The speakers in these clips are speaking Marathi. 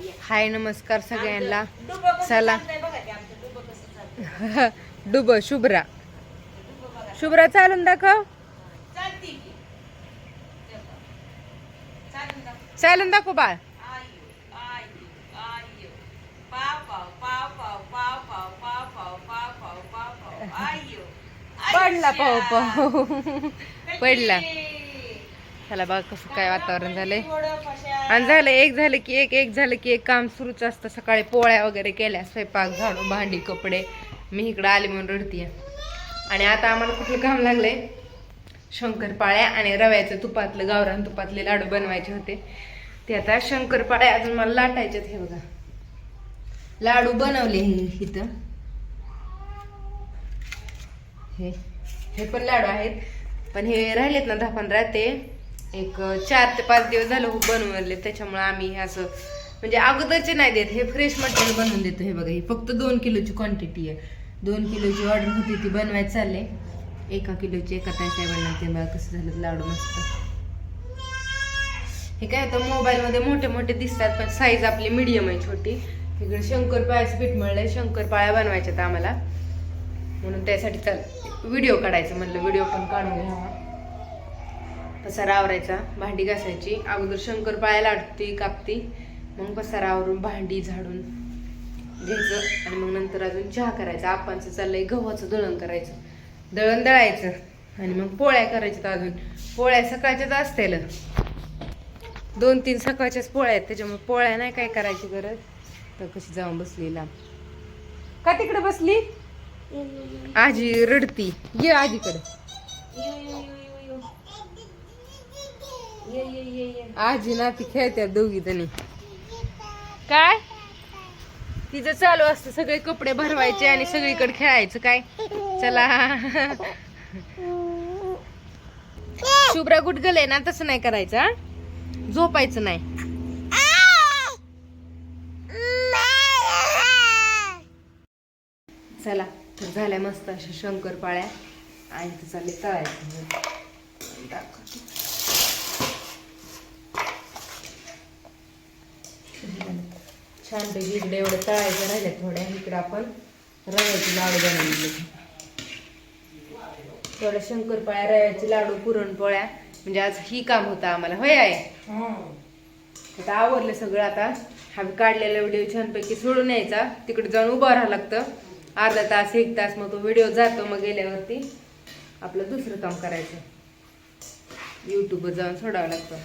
हाय नमस्कार सगळ्यांना चला डुब शुभ्रा शुभ्रा चालून दाखव चालून दाखव बाळ पडला पाव पाव पडला चला बघ कसं काय वातावरण झालंय आणि झालं एक झालं की एक एक झालं की एक काम सुरूच असतं. सकाळी पोळ्या वगैरे केल्या स्वयंपाक झाडू भांडी कपडे. मी इकडं आले म्हणून रडतीये. आणि आता आम्हाला कुठलं काम लागलंय? शंकरपाळ्या आणि रव्याचं तुपातलं गावरान तुपातले लाडू बनवायचे होते. ते आता शंकरपाळ्या अजून मला लाटायच्यात हे बघा. लाडू बनवले हे इथं. हे हे पण लाडू आहेत. पण हे राहिलेत ना दहा पंधरा ते एक चार ते पाच दिवस झालं हो बनवले. त्याच्यामुळे आम्ही हे असं म्हणजे अगोदरचे नाही देत हे फ्रेश मटेरियल बनवून देतो हे बघा. ही फक्त दोन किलोची क्वांटिटी आहे. दोन किलोची ऑर्डर होती ती बनवायचं चालले. एका किलोची एका तासाय बनवते बघा कसं झालं लाडू मस्त. हे काय तर मोबाईलमध्ये मोठे मोठे दिसतात पण साईज आपली मीडियम आहे छोटी. इकडे शंकरपाळ्याचं पीठ मिळलंय. शंकरपाळ्या बनवायच्यात आम्हाला. म्हणून त्यासाठी चाल व्हिडिओ काढायचं म्हणलं. व्हिडिओ पण काढून घ्यावा. पसारा आवरायचा भांडी घासायची. अगोदर शंकर शंकरपाळ्या आटती कापती. मग पसारा आवरून भांडी झाडून घ्यायचं आणि मग नंतर अजून चहा करायचा. आपांचं चाललंय गव्हाचं दळण करायचं. दळण दळायचं आणि मग पोळ्या करायच्यात अजून. पोळ्या सकाळच्याच असतील. दोन तीन सकाळच्याच पोळ्या आहेत. त्याच्यामुळे पोळ्या नाही काय करायची गरज. तर कशी जाऊन बसली लांब का तिकडे बसली? आजी रडती. ये आजीकडे. आजी ना ती खेळत्यात दोघी जणी. काय? तिचं चालू असतं सगळे कपडे भरवायचे आणि सगळीकडे खेळायचं काय? चला. शुभ्रा गुट गले ना तसं नाही करायचं? झोपायचं नाही. चला तर झाल्या मस्त अशा शंकरपाळ्या. आणि ते चालले तळायचं छानपैकी इकडे एवढं तळायचं राहिले थोड्या इकडे आपण रव्याचे लाडू बनवले थोड्या शंकरपाळ्या रव्याचे लाडू पुरणपोळ्या. म्हणजे आज ही काम होतं आम्हाला. होय आहे आता आवरलं सगळं आता. हा काढलेला व्हिडिओ छानपैकी सोडून यायचा. तिकडे जाऊन उभं राहावं लागतं. अर्धा तास एक तास मग तो व्हिडिओ जातो मग गेल्यावरती आपलं दुसरं काम करायचं. युट्यूबवर जाऊन सोडावं लागतं.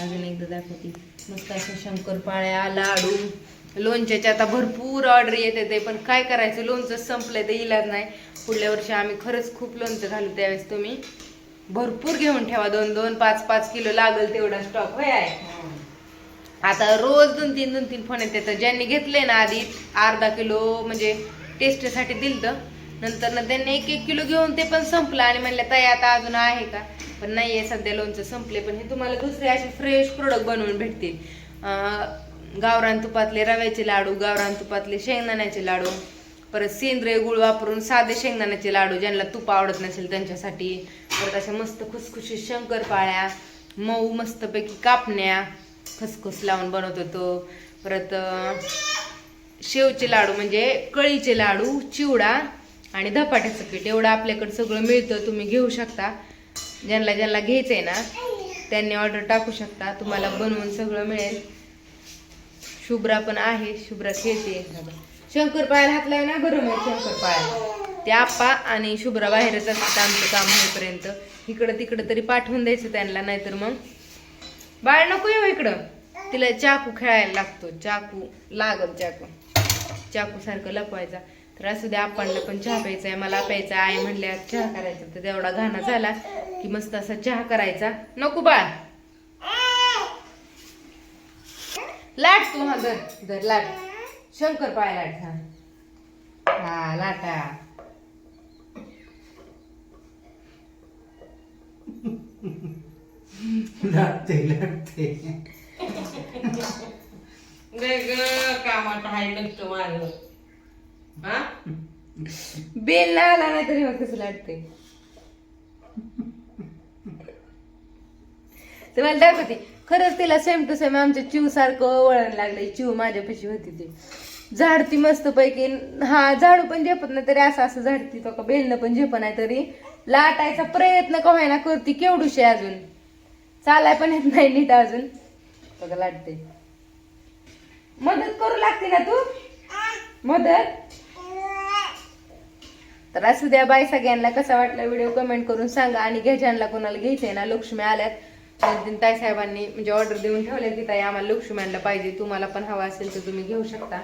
तुम्हाला अजून एकदा दाखवते. मस्त अशा शंकरपाळ्या लाडू लोणच्याचे आता भरपूर ऑर्डर येते ते पण काय करायचं लोणचं संपलंय ते इलाज नाही. पुढल्या वर्षी आम्ही खरंच खूप लोणचं घालू त्यावेळेस तुम्ही. भरपूर घेऊन ठेवा दोन दोन पाच पाच किलो लागल तेवढा स्टॉक होय आहे. आता रोज दोन तीन दोन तीन फोन येते तर ज्यांनी घेतले ना आधी अर्धा किलो म्हणजे टेस्टसाठी दिलं तर नंतर ना त्यांनी एक एक किलो घेऊन ते पण संपलं आणि म्हणलं ताई आता अजून आहे का? पण नाही आहे सध्या लोणचं संपले पण हे तुम्हाला दुसरे असे फ्रेश प्रोडक्ट बनवून भेटतील. गावरान तुपातले रव्याचे लाडू गावरान तुपातले शेंगदाण्याचे लाडू परत सेंद्रिय गुळ वापरून साधे शेंगदाण्याचे लाडू ज्यांना तूप आवडत नसेल त्यांच्यासाठी. परत अशा मस्त खुसखुशी शंकरपाळ्या मऊ मस्तपैकी कापण्या खसखस लावून बनवतो होतो परत शेवचे लाडू म्हणजे कळीचे लाडू चिवडा आणि धपाट्याचं पीठ एवढं आपल्याकडं सगळं मिळतं तुम्ही घेऊ शकता. ज्यांना ज्यांना घ्यायचं आहे ना त्यांनी ऑर्डर टाकू शकता. तुम्हाला बनवून सगळं मिळेल. शुभ्रा पण आहे शुभ्रा खेळते. शंकरपाळ्याला हात लावे ना गरम आहे शंकरपाळ्या ते आप्पा आणि शुभ्रा बाहेरच असतात आमचं काम होईपर्यंत. इकडं तिकडं तरी पाठवून द्यायचं त्यांना नाहीतर मग. बाळ नको येऊ इकडं. तिला चाकू खेळायला लागतो. चाकू लागल चाकू. चाकू सारखं लपवायचा. तर असू द्या आपण पण चहा प्यायचा आहे मला प्यायचा आहे म्हणल्या चहा करायचा तर तेवढा घाणा झाला की मस्त असा चहा करायचा. नको बाळ. लाट तू हा धर धर लाट. शंकर पाय लाट हा. हा लाटा. लागते लागते वेगळं कामात आहे लक्ष माझं. बेल आला नाही तरी मग कसं लाटते तुम्हाला दाखवते खरंच तिला सेम टू सेम आमच्या चिव सारखं वळण लागलंय. चिव माझ्यापाशी होती ती. झाडती मस्त पैकी हा झाडू पण झेपत नाही तरी असं असं झाडती तो का बेलणं पण झेप नाही तरी लाटायचा प्रयत्न का व्हायना करते केवढूशी अजून. चालाय पण येत नाही नीट अजून. बघा लाटते मदत करू लागते ना तू? मदत? तर असू द्या बाय सगळ्यांना. कसा वाटला व्हिडिओ? कमेंट करून सांगा. आणि घ्यायला कोणाला घ्यायचंय ना लक्ष्मी आल्यात. दोन ताई साहेबांनी म्हणजे ऑर्डर देऊन ठेवले की ताई आम्हाला लक्ष्मी आणलं पाहिजे. तुम्हाला पण हवा असेल तर तुम्ही घेऊ शकता.